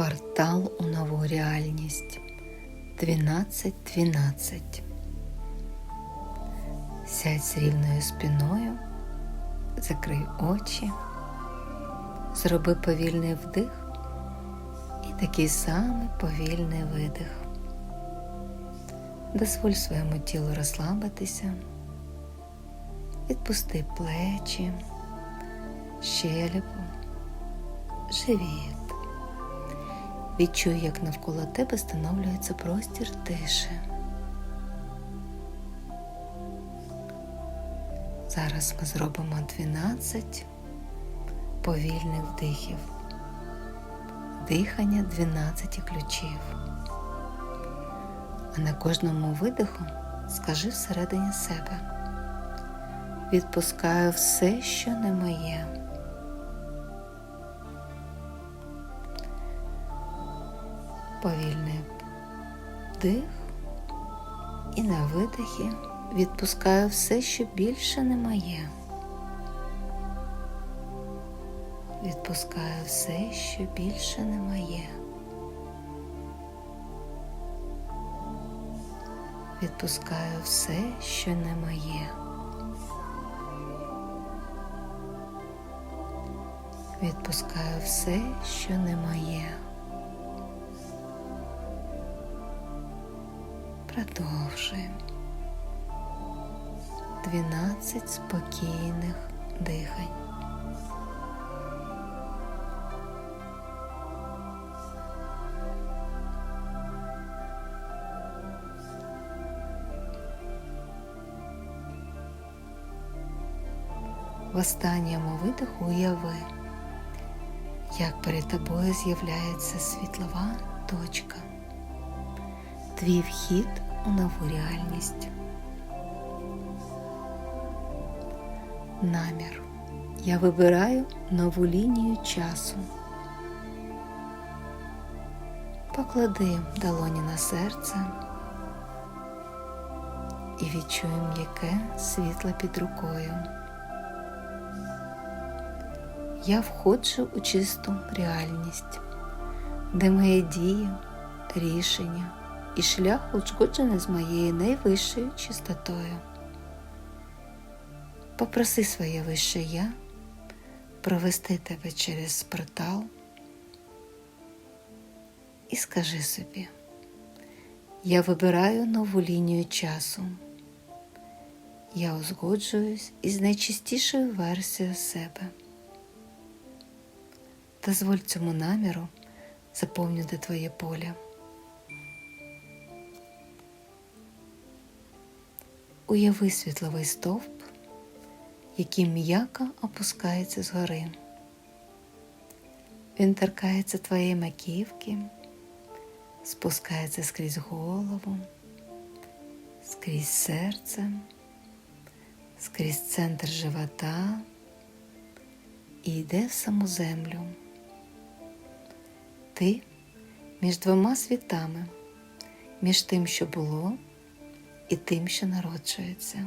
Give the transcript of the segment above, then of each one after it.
Портал у нову реальність 12.12. Сядь з рівною спиною, закрий очі, зроби повільний вдих і такий самий повільний видих. Дозволь своєму тілу розслабитися, відпусти плечі, щелепу, живіт. Відчуй, як навколо тебе становлюється простір тиші. Зараз ми зробимо 12 повільних вдихів. Дихання 12 ключів. А на кожному видиху скажи всередині себе. Відпускаю все, що не моє. Повільний вдих і на видихі відпускаю все, що більше не моє. Відпускаю все, що більше не моє. Відпускаю все, що не моє. Відпускаю все, що не моє. Продовжуємо. 12 спокійних дихань. В останньому видиху уяви, як перед тобою з'являється світлова точка, твій вхід у нову реальність. Намір. Я вибираю нову лінію часу. Поклади долоні на серце і відчуй м'яке світло під рукою. Я входжу у чисту реальність, де мої дії, рішення і шлях ушкоджені з моєю найвищою чистотою. Попроси своє вище я провести тебе через портал і скажи собі, я вибираю нову лінію часу. Я узгоджуюсь із найчистішою версією себе. Дозволь цьому наміру заповнити твоє поле. Уяви світловий стовп, який м'яко опускається згори. Він торкається твоєї маківки, спускається скрізь голову, скрізь серце, скрізь центр живота і йде в саму землю. Ти між двома світами, між тим, що було, і тим, що народжується.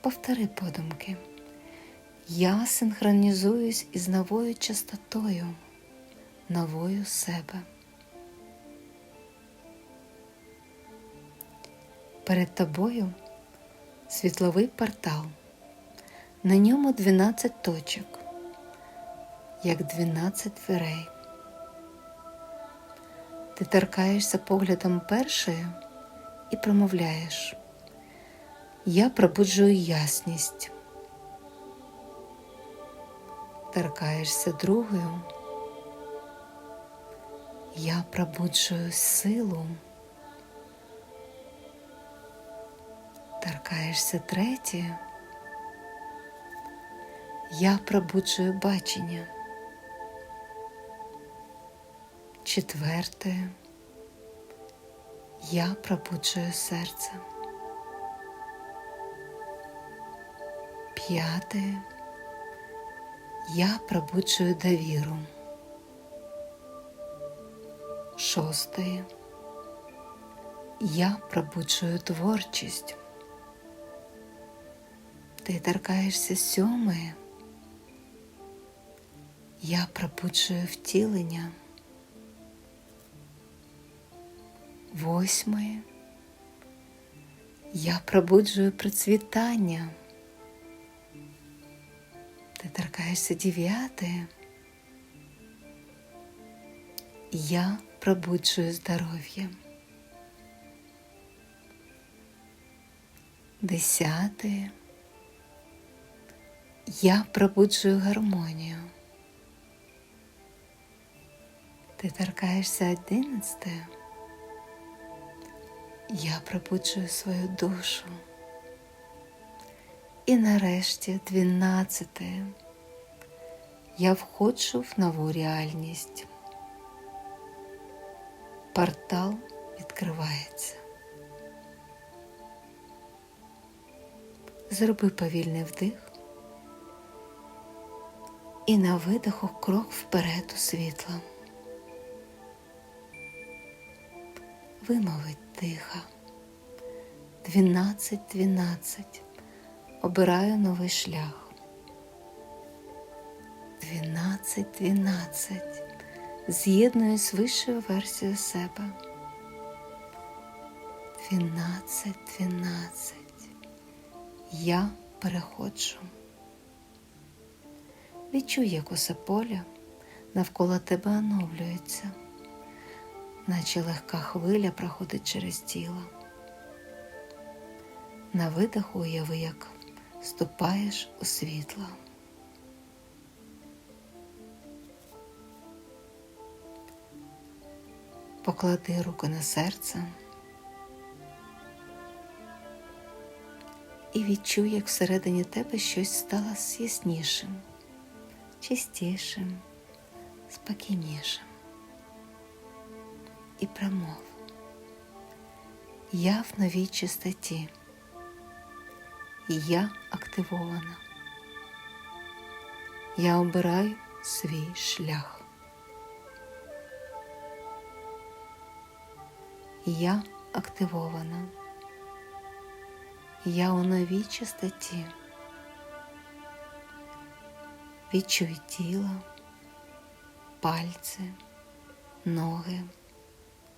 Повтори подумки. Я синхронізуюсь із новою частотою, новою себе. Перед тобою світловий портал. На ньому 12 точок, як 12 дверей. Ти торкаєшся поглядом першої і промовляєш. Я пробуджую ясність. Торкаєшся другою. Я пробуджую силу. Торкаєшся третьою. Я пробуджую бачення. Четверте. Я пробуджую серце. П'яте. Я пробуджую довіру. Шосте. Я пробуджую творчість. Ти торкаєшся сьомої. Я пробуджую втілення. Восьмої. Я пробуджую процвітання. Ти торкаєшся дев'ятої. Я пробуджую здоров'я. Десятої. Я пробуджую гармонію. Ти торкаєшся одинадцятої. Я пробуджую свою душу. І нарешті дванадцяте. Я входжу в нову реальність. Портал відкривається. Зроби повільний вдих і на видиху крок вперед у світло. Вимовить тихо. Дванадцять, дванадцять. Обираю новий шлях. Дванадцять, дванадцять. З'єднуюсь з вищою версією себе. Дванадцять, дванадцять. Я переходжу. Відчуй, як усе поле навколо тебе оновлюється, наче легка хвиля проходить через тіло. На видиху уяви, як ступаєш у світло. Поклади руку на серце і відчуй, як всередині тебе щось стало яснішим, чистішим, спокійнішим. І промов. Я в новій чистоті. Я активована. Я обираю свій шлях. Я активована. Я у новій чистоті. Відчуй тіло, пальці, ноги,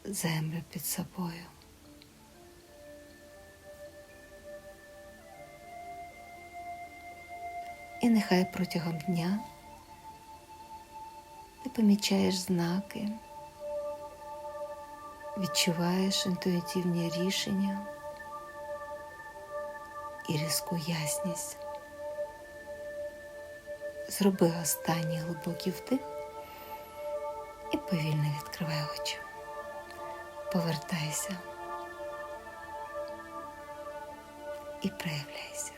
землю під собою. І нехай протягом дня ти помічаєш знаки, відчуваєш інтуїтивні рішення і різку ясність. Зроби останній глибокий вдих і повільно відкривай очі. Повертайся і проявляйся.